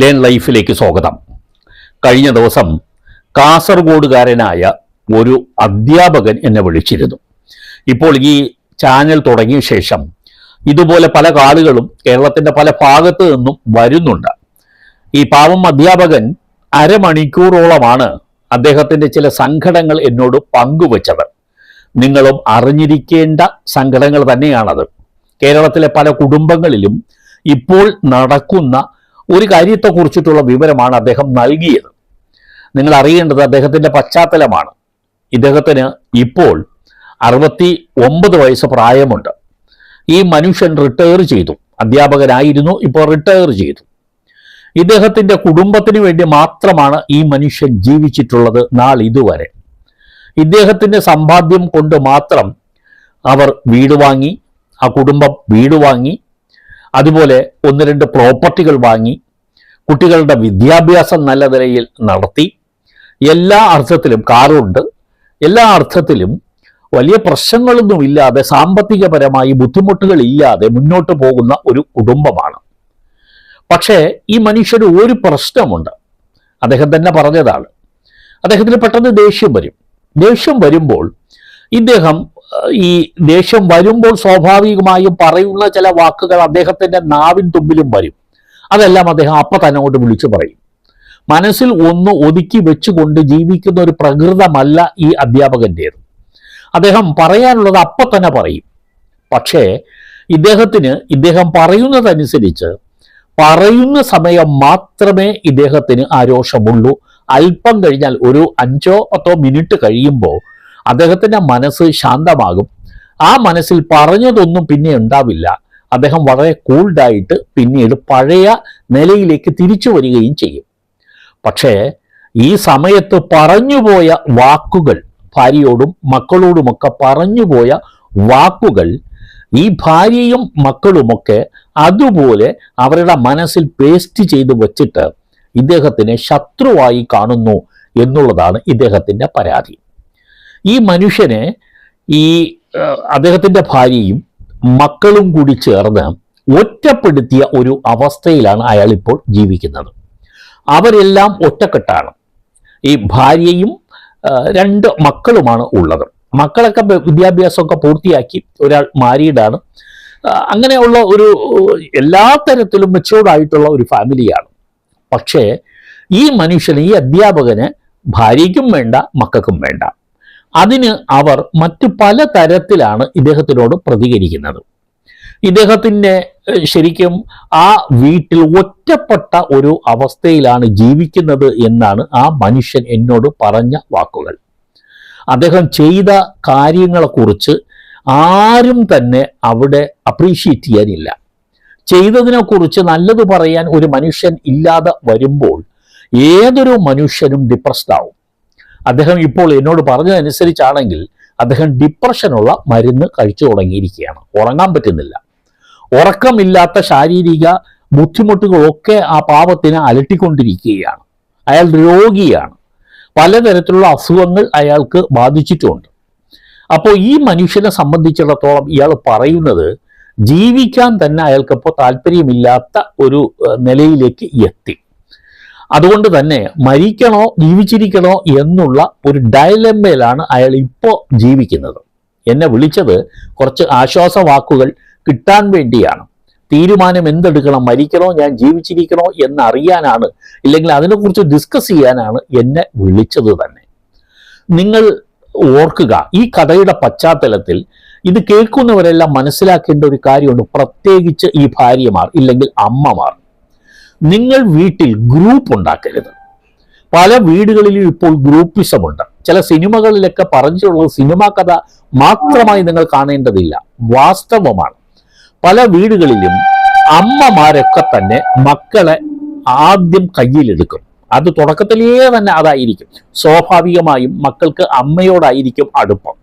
Learn ലൈഫിലേക്ക് സ്വാഗതം. കഴിഞ്ഞ ദിവസം കാസർഗോഡുകാരനായ ഒരു അധ്യാപകൻ എന്നെ വിളിച്ചിരുന്നു. ഇപ്പോൾ ഈ ചാനൽ തുടങ്ങിയ ശേഷം ഇതുപോലെ പല കാളുകളും കേരളത്തിന്റെ പല ഭാഗത്ത് നിന്നും വരുന്നുണ്ട്. ഈ പാവം അധ്യാപകൻ അരമണിക്കൂറോളമാണ് അദ്ദേഹത്തിന്റെ ചില സങ്കടങ്ങൾ എന്നോട് പങ്കുവച്ചത് നിങ്ങളും അറിഞ്ഞിരിക്കേണ്ട സങ്കടങ്ങൾ തന്നെയാണത്. കേരളത്തിലെ പല കുടുംബങ്ങളിലും ഇപ്പോൾ നടക്കുന്ന ഒരു കാര്യത്തെക്കുറിച്ചിട്ടുള്ള വിവരമാണ് അദ്ദേഹം നൽകിയത്. നിങ്ങൾ അറിയേണ്ടത് അദ്ദേഹത്തിന്റെ പശ്ചാത്തലമാണ്. ഇദ്ദേഹത്തിന് ഇപ്പോൾ അറുപത്തി ഒമ്പത് വയസ്സ് പ്രായമുണ്ട്. ഈ മനുഷ്യൻ റിട്ടയർ ചെയ്തു. അധ്യാപകനായിരുന്നു ഇപ്പോൾ റിട്ടയർ ചെയ്തു. ഇദ്ദേഹത്തിന്റെ കുടുംബത്തിന് വേണ്ടി മാത്രമാണ് ഈ മനുഷ്യൻ ജീവിച്ചിട്ടുള്ളത് നാൾ ഇതുവരെ. ഇദ്ദേഹത്തിന്റെ സമ്പാദ്യം കൊണ്ട് മാത്രം അവർ വീട് വാങ്ങി ആ കുടുംബം വീട് വാങ്ങി അതുപോലെ ഒന്ന് രണ്ട് പ്രോപ്പർട്ടികൾ വാങ്ങി കുട്ടികളുടെ വിദ്യാഭ്യാസം നല്ല നിലയിൽ നടത്തി. എല്ലാ അർത്ഥത്തിലും കാറുണ്ട്. എല്ലാ അർത്ഥത്തിലും വലിയ പ്രശ്നങ്ങളൊന്നുമില്ലാതെ സാമ്പത്തികപരമായി ബുദ്ധിമുട്ടുകൾ ഇല്ലാതെ മുന്നോട്ട് പോകുന്ന ഒരു കുടുംബമാണ്. പക്ഷേ ഈ മനുഷ്യന് ഒരു പ്രശ്നമുണ്ട്. അദ്ദേഹം തന്നെ പറഞ്ഞതാണ്. അദ്ദേഹത്തിന് പെട്ടെന്ന് ദേഷ്യം വരും. ദേഷ്യം വരുമ്പോൾ ഇദ്ദേഹം ഈ ദേഷ്യം വരുമ്പോൾ സ്വാഭാവികമായും പറയുന്ന ചില വാക്കുകൾ അദ്ദേഹത്തിന്റെ നാവിൻ തുമ്പിലും വരും. അതെല്ലാം അദ്ദേഹം അപ്പൊ തന്നെ കൊണ്ട് വിളിച്ചു പറയും. മനസ്സിൽ ഒന്ന് ഒതുക്കി വെച്ചുകൊണ്ട് ജീവിക്കുന്ന ഒരു പ്രകൃതമല്ല ഈ അധ്യാപകന്റേത് അദ്ദേഹം പറയാനുള്ളത് അപ്പൊ തന്നെ പറയും. പക്ഷേ ഇദ്ദേഹത്തിന് ഇദ്ദേഹം പറയുന്നതനുസരിച്ച് പറയുന്ന സമയം മാത്രമേ ഇദ്ദേഹത്തിന് ആരോഷമുള്ളൂ രോഷമുള്ളൂ. അല്പം കഴിഞ്ഞാൽ ഒരു അഞ്ചോ പത്തോ മിനിറ്റ് കഴിയുമ്പോൾ അദ്ദേഹത്തിന്റെ മനസ്സ് ശാന്തമാകും. ആ മനസ്സിൽ പറഞ്ഞതൊന്നും പിന്നെ ഉണ്ടാവില്ല. അദ്ദേഹം വളരെ കൂൾഡായിട്ട് പിന്നീട് പഴയ നിലയിലേക്ക് തിരിച്ചു വരികയും ചെയ്യും. പക്ഷേ ഈ സമയത്ത് പറഞ്ഞുപോയ വാക്കുകൾ ഭാര്യയോടും മക്കളോടുമൊക്കെ പറഞ്ഞുപോയ വാക്കുകൾ ഈ ഭാര്യയും മക്കളുമൊക്കെ അതുപോലെ അവരുടെ മനസ്സിൽ പേസ്റ്റ് ചെയ്ത് വച്ചിട്ട് ഇദ്ദേഹത്തിനെ ശത്രുവായി കാണുന്നു എന്നുള്ളതാണ് ഇദ്ദേഹത്തിന്റെ പരാതി. ഈ മനുഷ്യനെ ഈ അദ്ദേഹത്തിന്റെ ഭാര്യയും മക്കളും കൂടി ചേർന്ന് ഒറ്റപ്പെടുത്തിയ ഒരു അവസ്ഥയിലാണ് അയാൾ ഇപ്പോൾ ജീവിക്കുന്നത്. അവരെല്ലാം ഒറ്റക്കെട്ടാണ്. ഈ ഭാര്യയും രണ്ട് മക്കളുമാണ് ഉള്ളത്. മക്കളൊക്കെ വിദ്യാഭ്യാസമൊക്കെ പൂർത്തിയാക്കി ഒരാൾ മാരീഡാണ് അങ്ങനെയുള്ള ഒരു എല്ലാ തരത്തിലും മെച്ചൂർഡായിട്ടുള്ള ഒരു ഫാമിലിയാണ് പക്ഷേ ഈ മനുഷ്യന് ഈ അധ്യാപകന് ഭാര്യയ്ക്കും വേണ്ട മക്കൾക്കും വേണ്ട. അതിന് അവർ മറ്റു പല തരത്തിലാണ് ഇദ്ദേഹത്തിനോട് പ്രതികരിക്കുന്നത്. ഇദ്ദേഹത്തിന്റെ ശരിക്കും ആ വീട്ടിൽ ഒറ്റപ്പെട്ട ഒരു അവസ്ഥയിലാണ് ജീവിക്കുന്നത് എന്നാണ് ആ മനുഷ്യൻ എന്നോട് പറഞ്ഞ വാക്കുകൾ. അദ്ദേഹം ചെയ്ത കാര്യങ്ങളെക്കുറിച്ച് ആരും തന്നെ അവിടെ അപ്രീഷിയേറ്റ് ചെയ്യാനില്ല. ചെയ്തതിനെക്കുറിച്ച് നല്ലത് പറയാൻ ഒരു മനുഷ്യൻ ഇല്ലാതെ വരുമ്പോൾ ഏതൊരു മനുഷ്യനും ഡിപ്രസ്ഡ് ആവും. അദ്ദേഹം ഇപ്പോൾ എന്നോട് പറഞ്ഞതനുസരിച്ചാണെങ്കിൽ അദ്ദേഹം ഡിപ്രഷനുള്ള മരുന്ന് കഴിച്ചു തുടങ്ങിയിരിക്കുകയാണ്. ഉറങ്ങാൻ പറ്റുന്നില്ല. ഉറക്കമില്ലാത്ത ശാരീരിക ബുദ്ധിമുട്ടുകളൊക്കെ ആ പാപത്തിനെ അലട്ടിക്കൊണ്ടിരിക്കുകയാണ്. അയാൾ രോഗിയാണ്. പലതരത്തിലുള്ള അസുഖങ്ങൾ അയാൾക്ക് ബാധിച്ചിട്ടുണ്ട്. അപ്പോൾ ഈ മനുഷ്യനെ സംബന്ധിച്ചിടത്തോളം ഇയാൾ പറയുന്നത് ജീവിക്കാൻ തന്നെ അയാൾക്കിപ്പോൾ താല്പര്യമില്ലാത്ത ഒരു നിലയിലേക്ക് എത്തി. അതുകൊണ്ട് തന്നെ മരിക്കണോ ജീവിച്ചിരിക്കണോ എന്നുള്ള ഒരു ഡയലമ്മയിലാണ് അയാൾ ഇപ്പോൾ ജീവിക്കുന്നത്. എന്നെ വിളിച്ചത് കുറച്ച് ആശ്വാസ വാക്കുകൾ കിട്ടാൻ വേണ്ടിയാണ്. തീരുമാനം എന്തെടുക്കണം മരിക്കണോ ഞാൻ ജീവിച്ചിരിക്കണോ എന്നറിയാനാണ് ഇല്ലെങ്കിൽ അതിനെക്കുറിച്ച് ഡിസ്കസ് ചെയ്യാനാണ് എന്നെ വിളിച്ചത് തന്നെ. നിങ്ങൾ ഓർക്കുക ഈ കഥയുടെ പശ്ചാത്തലത്തിൽ ഇത് കേൾക്കുന്നവരെല്ലാം മനസ്സിലാക്കേണ്ട ഒരു കാര്യമുണ്ട്. പ്രത്യേകിച്ച് ഈ ഭാര്യമാർ ഇല്ലെങ്കിൽ അമ്മമാർ. നിങ്ങൾ വീട്ടിൽ ഗ്രൂപ്പ് ഉണ്ടാക്കരുത്. പല വീടുകളിലും ഇപ്പോൾ ഗ്രൂപ്പിസമുണ്ട് ചില സിനിമകളിലൊക്കെ പറഞ്ഞിട്ടുള്ളത് സിനിമാ കഥ മാത്രമായി നിങ്ങൾ കാണേണ്ടതില്ല. വാസ്തവമാണ്. പല വീടുകളിലും അമ്മമാരൊക്കെ തന്നെ മക്കളെ ആദ്യം കയ്യിലെടുക്കും. അത് തുടക്കത്തിലേ തന്നെ അതായിരിക്കും. സ്വാഭാവികമായും മക്കൾക്ക് അമ്മയോടായിരിക്കും അടുപ്പം.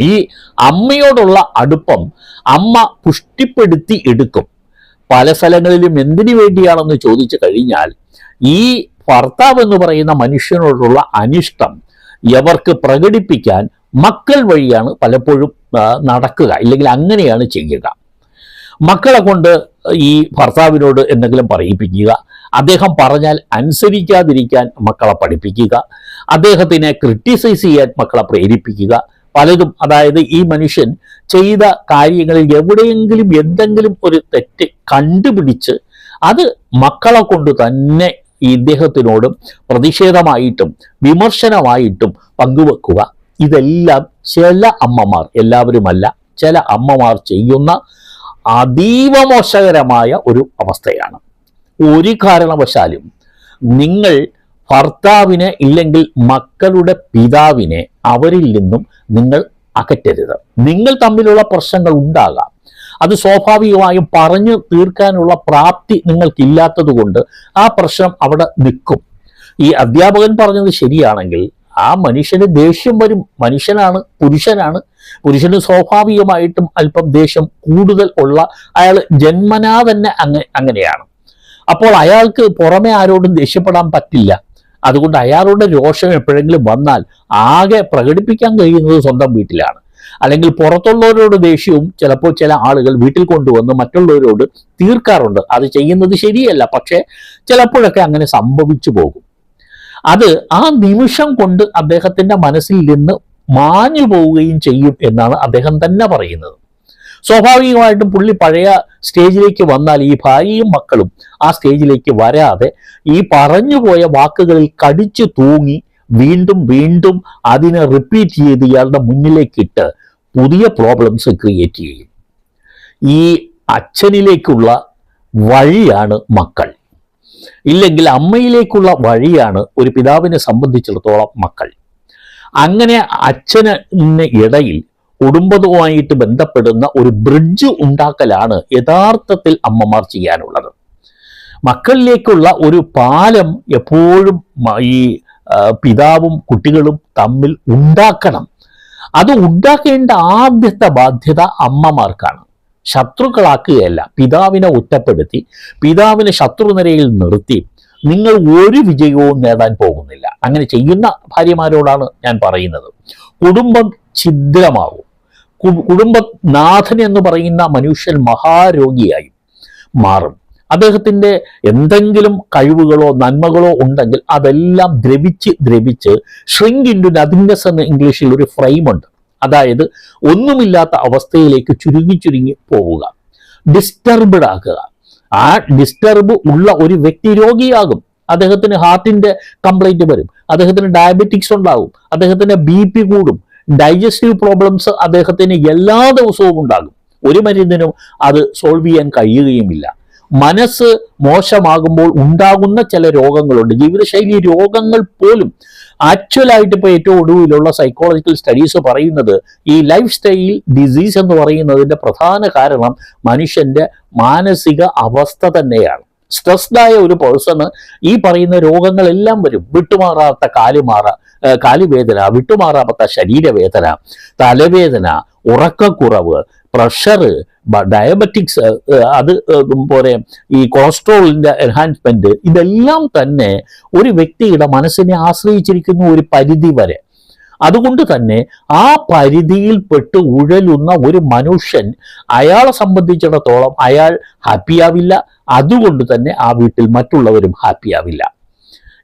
ഈ അമ്മയോടുള്ള അടുപ്പം അമ്മ പുഷ്ടിപ്പെടുത്തി എടുക്കും. പല സ്ഥലങ്ങളിലും എന്തിനു വേണ്ടിയാണെന്ന് ചോദിച്ചു കഴിഞ്ഞാൽ ഈ ഭർത്താവ് എന്ന് പറയുന്ന മനുഷ്യനോടുള്ള അനിഷ്ടം എവർക്ക് പ്രകടിപ്പിക്കാൻ മക്കൾ വഴിയാണ് പലപ്പോഴും നടക്കുക. ഇല്ലെങ്കിൽ അങ്ങനെയാണ് ചെയ്യുക. മക്കളെ കൊണ്ട് ഈ ഭർത്താവിനോട് എന്തെങ്കിലും പറയിപ്പിക്കുക. അദ്ദേഹം പറഞ്ഞാൽ അനുസരിക്കാതിരിക്കാൻ മക്കളെ പഠിപ്പിക്കുക. അദ്ദേഹത്തിനെ ക്രിട്ടിസൈസ് ചെയ്യാൻ മക്കളെ പ്രേരിപ്പിക്കുക. പലതും അതായത് ഈ മനുഷ്യൻ ചെയ്ത കാര്യങ്ങളിൽ എവിടെയെങ്കിലും എന്തെങ്കിലും ഒരു തെറ്റ് കണ്ടുപിടിച്ച് അത് മക്കളെ കൊണ്ട് തന്നെ ഇദ്ദേഹത്തിനോടും പ്രതിഷേധമായിട്ടും വിമർശനമായിട്ടും പങ്കുവെക്കുക. ഇതെല്ലാം ചില അമ്മമാർ എല്ലാവരുമല്ല ചില അമ്മമാർ ചെയ്യുന്ന അതീവ മോശകരമായ ഒരു അവസ്ഥയാണ്. ഒരു കാരണവശാലും നിങ്ങൾ ഭർത്താവിനെ ഇല്ലെങ്കിൽ മക്കളുടെ പിതാവിനെ അവരിൽ നിന്നും നിങ്ങൾ അകറ്റരുത്. നിങ്ങൾ തമ്മിലുള്ള പ്രശ്നങ്ങൾ ഉണ്ടാകാം. അത് സ്വാഭാവികമായും പറഞ്ഞു തീർക്കാനുള്ള പ്രാപ്തി നിങ്ങൾക്കില്ലാത്തത് കൊണ്ട് ആ പ്രശ്നം അവിടെ നിൽക്കും. ഈ അധ്യാപകൻ പറഞ്ഞത് ശരിയാണെങ്കിൽ ആ മനുഷ്യന് ദേഷ്യം വരും. മനുഷ്യനാണ് പുരുഷനാണ്. പുരുഷന് സ്വാഭാവികമായിട്ടും അല്പം ദേഷ്യം കൂടുതൽ ഉള്ള അയാൾ ജന്മനാ തന്നെ അങ്ങ അങ്ങനെയാണ്. അപ്പോൾ അയാൾക്ക് പുറമെ ആരോടും ദേഷ്യപ്പെടാൻ പറ്റില്ല. അതുകൊണ്ട് അയാളുടെ രോഷം എപ്പോഴെങ്കിലും വന്നാൽ ആകെ പ്രകടിപ്പിക്കാൻ കഴിയുന്നത് സ്വന്തം വീട്ടിലാണ്. അല്ലെങ്കിൽ പുറത്തുള്ളവരോട് ദേഷ്യവും ചിലപ്പോൾ ചില ആളുകൾ വീട്ടിൽ കൊണ്ടുവന്ന് മറ്റുള്ളവരോട് തീർക്കാറുണ്ട്. അത് ചെയ്യുന്നത് ശരിയല്ല പക്ഷേ ചിലപ്പോഴൊക്കെ അങ്ങനെ സംഭവിച്ചു പോകും. അത് ആ നിമിഷം കൊണ്ട് അദ്ദേഹത്തിന്റെ മനസ്സിൽ നിന്ന് മാഞ്ഞു പോവുകയും ചെയ്യും എന്നാണ് അദ്ദേഹം തന്നെ പറയുന്നത്. സ്വാഭാവികമായിട്ടും പുള്ളി പഴയ സ്റ്റേജിലേക്ക് വന്നാൽ ഈ ഭാര്യയും മക്കളും ആ സ്റ്റേജിലേക്ക് വരാതെ ഈ പറഞ്ഞുപോയ വാക്കുകളിൽ കടിച്ചു തൂങ്ങി വീണ്ടും വീണ്ടും അതിനെ റിപ്പീറ്റ് ചെയ്ത് ഇയാളുടെ മുന്നിലേക്കിട്ട് പുതിയ പ്രോബ്ലംസ് ക്രിയേറ്റ് ചെയ്യും. ഈ അച്ഛനിലേക്കുള്ള വഴിയാണ് മക്കൾ. ഇല്ലെങ്കിൽ അമ്മയിലേക്കുള്ള വഴിയാണ് ഒരു പിതാവിനെ സംബന്ധിച്ചിടത്തോളം മക്കൾ. അങ്ങനെ അച്ഛന് ഇടയിൽ കുടുംബവുമായിട്ട് ബന്ധപ്പെടുന്ന ഒരു ബ്രിഡ്ജ് ഉണ്ടാക്കലാണ് യഥാർത്ഥത്തിൽ അമ്മമാർ ചെയ്യാനുള്ളത്. മക്കളിലേക്കുള്ള ഒരു പാലം എപ്പോഴും ഈ പിതാവും കുട്ടികളും തമ്മിൽ ഉണ്ടാക്കണം. അത് ഉണ്ടാക്കേണ്ട ആദ്യത്തെ ബാധ്യത അമ്മമാർക്കാണ്. ശത്രുക്കളാക്കുകയല്ല പിതാവിനെ ഒറ്റപ്പെടുത്തി പിതാവിനെ ശത്രുനിരയിൽ നിർത്തി നിങ്ങൾ ഒരു വിജയവും നേടാൻ പോകുന്നില്ല. അങ്ങനെ ചെയ്യുന്ന ഭാര്യമാരോടാണ് ഞാൻ പറയുന്നത്. കുടുംബം ഛിദ്രമാവും. കു- കുടുംബനാഥൻ എന്ന് പറയുന്ന മനുഷ്യൻ മഹാരോഗിയായി മാറും. അദ്ദേഹത്തിന്റെ എന്തെങ്കിലും കഴിവുകളോ നന്മകളോ ഉണ്ടെങ്കിൽ അതെല്ലാം ദ്രവിച്ച് ദ്രവിച്ച് ഷ്രിങ്ക് ഇന്റു നതിങ്നെസ് എന്ന് ഇംഗ്ലീഷിൽ ഒരു ഫ്രെയിമുണ്ട് അതായത് ഒന്നുമില്ലാത്ത അവസ്ഥയിലേക്ക് ചുരുങ്ങി ചുരുങ്ങി പോവുക. ഡിസ്റ്റർബ്ഡ് ആക്കുക ആ ഡിസ്റ്റർബ് ഉള്ള ഒരു വ്യക്തി രോഗിയാകും. അദ്ദേഹത്തിന് ഹാർട്ടിന്റെ കംപ്ലൈന്റ് വരും. അദ്ദേഹത്തിന് ഡയബറ്റിക്സ് ഉണ്ടാകും അദ്ദേഹത്തിന് ബി പി കൂടും. ഡൈജസ്റ്റീവ് പ്രോബ്ലംസ് അദ്ദേഹത്തിന് എല്ലാ ദിവസവും ഉണ്ടാകും. ഒരു മരുന്നിനും അത് സോൾവ് ചെയ്യാൻ കഴിയുകയുമില്ല. മനസ്സ് മോശമാകുമ്പോൾ ഉണ്ടാകുന്ന ചില രോഗങ്ങളുണ്ട്. ജീവിതശൈലി രോഗങ്ങൾ പോലും ആക്ച്വലായിട്ട് ഇപ്പോൾ ഏറ്റവും ഒടുവിലുള്ള സൈക്കോളജിക്കൽ സ്റ്റഡീസ് പറയുന്നത് ഈ ലൈഫ് സ്റ്റൈൽ ഡിസീസ് എന്ന് പറയുന്നതിന്റെ പ്രധാന കാരണം മനുഷ്യന്റെ മാനസിക അവസ്ഥ തന്നെയാണ്. സ്ട്രെസ്ഡ് ആയ ഒരു പേഴ്സണ് ഈ പറയുന്ന രോഗങ്ങളെല്ലാം വരും. വിട്ടുമാറാത്ത കാലുമാറ കാലുവേദന വിട്ടുമാറാത്ത ശരീരവേദന തലവേദന ഉറക്കക്കുറവ് പ്രഷർ ഡയബറ്റിക്സ് അത് പോലെ ഈ കൊളസ്ട്രോളിന്റെ എൻഹാൻസ്മെന്റ് ഇതെല്ലാം തന്നെ ഒരു വ്യക്തിയുടെ മനസ്സിനെ ആശ്രയിച്ചിരിക്കുന്ന ഒരു പരിധി വരെ അതുകൊണ്ട് തന്നെ ആ പരിധിയിൽപ്പെട്ട് ഉഴലുന്ന ഒരു മനുഷ്യൻ അയാളെ സംബന്ധിച്ചിടത്തോളം അയാൾ ഹാപ്പിയാവില്ല അതുകൊണ്ട് തന്നെ ആ വീട്ടിൽ മറ്റുള്ളവരും ഹാപ്പിയാവില്ല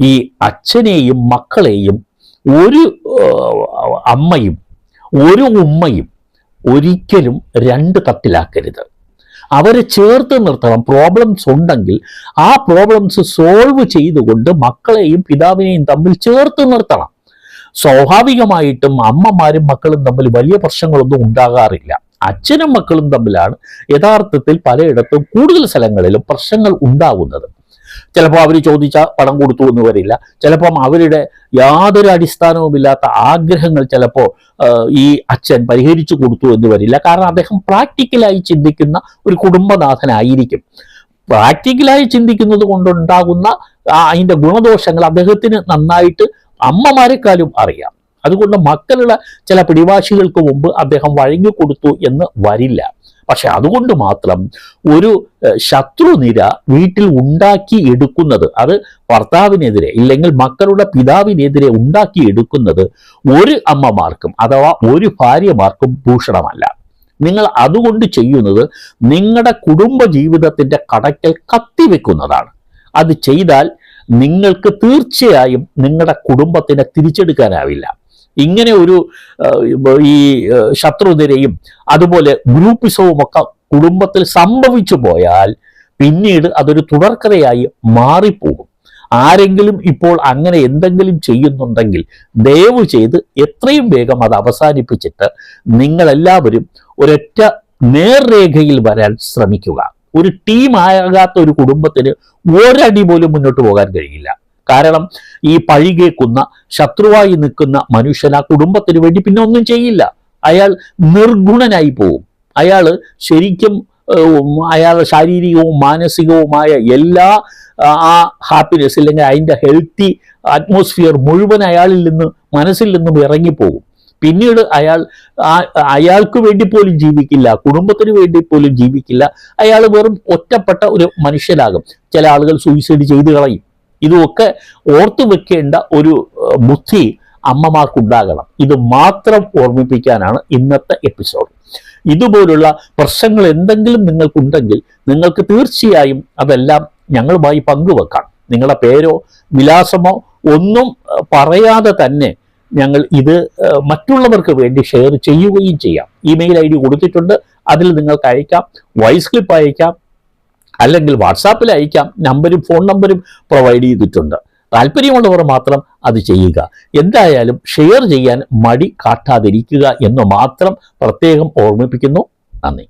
ഈ അച്ഛനെയും മക്കളെയും ഒരു അമ്മയും ഒരു ഉമ്മയും ഒരിക്കലും രണ്ട് തട്ടിലാക്കരുത്. അവരെ ചേർത്ത് നിർത്തണം. പ്രോബ്ലംസ് ഉണ്ടെങ്കിൽ ആ പ്രോബ്ലംസ് സോൾവ് ചെയ്തുകൊണ്ട് മക്കളെയും പിതാവിനെയും തമ്മിൽ ചേർത്ത് നിർത്തണം. സ്വാഭാവികമായിട്ടും അമ്മമാരും മക്കളും തമ്മിൽ വലിയ പ്രശ്നങ്ങളൊന്നും ഉണ്ടാകാറില്ല. അച്ഛനും മക്കളും തമ്മിലാണ് യഥാർത്ഥത്തിൽ പലയിടത്തും കൂടുതൽ സ്ഥലങ്ങളിലും പ്രശ്നങ്ങൾ ഉണ്ടാകുന്നത്. ചിലപ്പോൾ അവർ ചോദിച്ച പണം കൊടുത്തു എന്ന് വരില്ല. ചിലപ്പം അവരുടെ യാതൊരു അടിസ്ഥാനവുമില്ലാത്ത ആഗ്രഹങ്ങൾ ചിലപ്പോൾ ഈ അച്ഛൻ പരിഹരിച്ചു കൊടുത്തു എന്ന് വരില്ല. കാരണം അദ്ദേഹം പ്രാക്ടിക്കലായി ചിന്തിക്കുന്ന ഒരു കുടുംബനാഥനായിരിക്കും. പ്രാക്ടിക്കലായി ചിന്തിക്കുന്നത് കൊണ്ടുണ്ടാകുന്ന അതിന്റെ ഗുണദോഷങ്ങൾ അദ്ദേഹത്തിന് നന്നായിട്ട് അമ്മമാരെക്കാളും അറിയാം. അതുകൊണ്ട് മക്കളുടെ ചില പിടിവാശികൾക്ക് മുമ്പ് അദ്ദേഹം വഴങ്ങിക്കൊടുത്തു എന്ന് വരില്ല. പക്ഷെ അതുകൊണ്ട് മാത്രം ഒരു ശത്രുനിര വീട്ടിൽ ഉണ്ടാക്കി എടുക്കുന്നത് അത് ഭർത്താവിനെതിരെ ഇല്ലെങ്കിൽ മക്കളുടെ പിതാവിനെതിരെ ഉണ്ടാക്കി എടുക്കുന്നത് ഒരു അമ്മമാർക്കും അഥവാ ഒരു ഭാര്യമാർക്കും ഭൂഷണമല്ല. നിങ്ങൾ അതുകൊണ്ട് ചെയ്യുന്നത് നിങ്ങളുടെ കുടുംബ ജീവിതത്തിന്റെ കടക്കൽ കത്തിവെക്കുന്നതാണ്. അത് ചെയ്താൽ നിങ്ങൾക്ക് തീർച്ചയായും നിങ്ങളുടെ കുടുംബത്തിനെ തിരിച്ചെടുക്കാനാവില്ല. ഇങ്ങനെ ഒരു ഈ ശത്രുതരെയും അതുപോലെ ഗ്രൂപ്പിസവും ഒക്കെ കുടുംബത്തിൽ സംഭവിച്ചു പോയാൽ പിന്നീട് അതൊരു തുടർക്കഥയായി മാറിപ്പോകും. ആരെങ്കിലും ഇപ്പോൾ അങ്ങനെ എന്തെങ്കിലും ചെയ്യുന്നുണ്ടെങ്കിൽ ദയവ് ചെയ്ത് എത്രയും വേഗം അത് അവസാനിപ്പിച്ചിട്ട് നിങ്ങളെല്ലാവരും ഒരൊറ്റ നേർരേഖയിൽ വരാൻ ശ്രമിക്കുക. ഒരു ടീം ആകാത്ത ഒരു കുടുംബത്തിന് ഒരടി പോലും മുന്നോട്ട് പോകാൻ കഴിയില്ല. കാരണം ഈ പഴികേക്കുന്ന ശത്രുവായി നിൽക്കുന്ന മനുഷ്യൻ ആ കുടുംബത്തിന് വേണ്ടി പിന്നെ ഒന്നും ചെയ്യില്ല. അയാൾ നിർഗുണനായി പോകും അയാൾ ശരിക്കും അയാളുടെ ശാരീരികവും മാനസികവുമായ എല്ലാ ആ ഹാപ്പിനെസ് അല്ലെങ്കിൽ അതിന്റെ ഹെൽത്തി അറ്റ്മോസ്ഫിയർ മുഴുവൻ അയാളിൽ നിന്ന് മനസ്സിൽ നിന്നും ഇറങ്ങിപ്പോകും പിന്നീട് അയാൾ അയാൾക്ക് വേണ്ടി പോലും ജീവിക്കില്ല കുടുംബത്തിന് വേണ്ടി പോലും ജീവിക്കില്ല. അയാൾ വെറും ഒറ്റപ്പെട്ട ഒരു മനുഷ്യനാകും. ചില ആളുകൾ സൂയിസൈഡ് ചെയ്തു കളയും. ഇതുമൊക്കെ ഓർത്തു വെക്കേണ്ട ഒരു ബുദ്ധി അമ്മമാർക്കുണ്ടാകണം. ഇത് മാത്രം ഓർമ്മിപ്പിക്കാനാണ് ഇന്നത്തെ എപ്പിസോഡ് ഇതുപോലുള്ള പ്രശ്നങ്ങൾ എന്തെങ്കിലും നിങ്ങൾക്കുണ്ടെങ്കിൽ നിങ്ങൾക്ക് തീർച്ചയായും അതെല്ലാം ഞങ്ങളുമായി പങ്കുവെക്കാം. നിങ്ങളുടെ പേരോ വിലാസമോ ഒന്നും പറയാതെ തന്നെ ഞങ്ങൾ ഇത് മറ്റുള്ളവർക്ക് വേണ്ടി ഷെയർ ചെയ്യുകയും ചെയ്യാം. ഇമെയിൽ ഐ ഡി കൊടുത്തിട്ടുണ്ട് അതിൽ നിങ്ങൾക്ക് അയക്കാം വോയിസ് ക്ലിപ്പ് അയക്കാം അല്ലെങ്കിൽ വാട്സാപ്പിൽ അയക്കാം നമ്പരും ഫോൺ നമ്പരും പ്രൊവൈഡ് ചെയ്തിട്ടുണ്ട്. താല്പര്യമുള്ളവർ മാത്രം അത് ചെയ്യുക. എന്തായാലും ഷെയർ ചെയ്യാൻ മടി കാട്ടാതിരിക്കുക എന്ന് മാത്രം പ്രത്യേകം ഓർമ്മിപ്പിക്കുന്നു. നന്ദി.